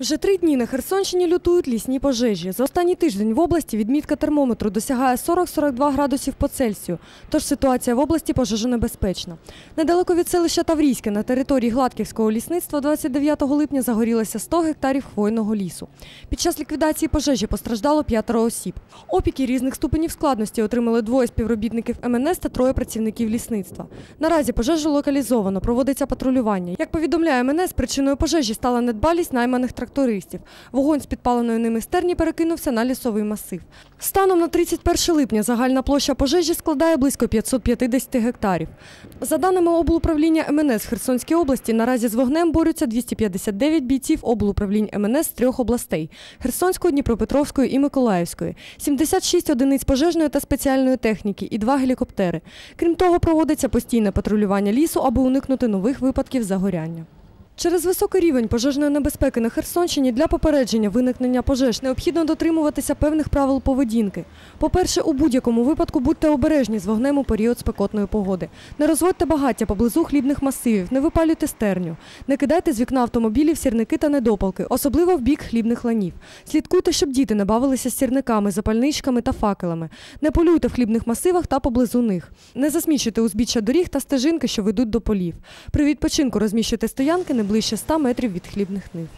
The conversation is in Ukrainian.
Вже три дні на Херсонщині лютують лісні пожежі. За останній тиждень в області відмітка термометру досягає 40-42 градусів по Цельсію, тож ситуація в області пожежонебезпечна. Недалеко від селища Таврійське на території Гладківського лісництва 29 липня загорілося 100 гектарів хвойного лісу. Під час ліквідації пожежі постраждало п'ятеро осіб. Опіки різних ступенів складності отримали двоє співробітників МНС та троє працівників лісництва. Наразі пожежу локалізовано, проводиться патрулювання. Як повідомляє МНС, причиною пожежі стала недбалість найманих трактористів. Вогонь з підпаленої ними стерні перекинувся на лісовий масив. Станом на 31 липня загальна площа пожежі складає близько 550 гектарів. За даними облуправління МНС в Херсонській області, наразі з вогнем борються 259 бійців облуправлінь МНС з трьох областей – Херсонської, Дніпропетровської і Миколаївської, 76 одиниць пожежної та спеціальної техніки і два гелікоптери. Крім того, проводиться постійне патрулювання лісу, аби уникнути нових випадків загоряння. Через високий рівень пожежної небезпеки на Херсонщині для попередження виникнення пожеж необхідно дотримуватися певних правил поведінки. По-перше, у будь-якому випадку будьте обережні з вогнем у період спекотної погоди. Не розводьте багаття поблизу хлібних масивів, не випалюйте стерню, не кидайте з вікна автомобілів сірники та недопалки, особливо в бік хлібних ланів. Слідкуйте, щоб діти не бавилися сірниками, запальничками та факелами. Не полюйте в хлібних масивах та поблизу них. Не засмічуйте узбіччя доріг та стежинки, що ведуть до полів. При відпочинку розміщуйте стоянки не ближче 100 метрів від хлібних нив.